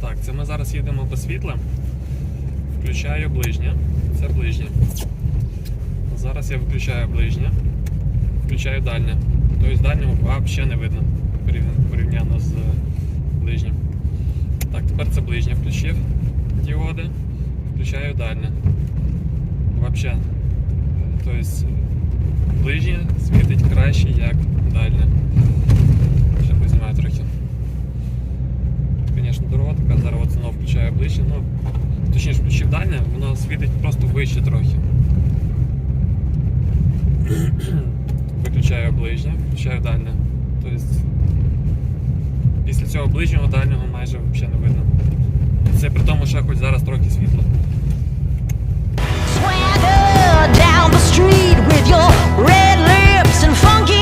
Так, це ми зараз їдемо без світла. Включаю ближнє. Це ближнє. Зараз я виключаю ближнє. Включаю дальнє. Тобто дальнього взагалі не видно порівняно з ближнім. Так, тепер це ближнє включив діоди. Включаю дальнє. Взагалі. Тобто ближнє світить краще, як дальнє. сонячна дорога, така зараз от включає ближче, ну точніше включив дальне, воно світить просто вище трохи. Виключаю ближнє, включаю дальне. Тобто Після цього ближнього дальнього майже взагалі не видно. Це при тому, що хоч зараз трохи світло. Swagger down the street with your red lips and funky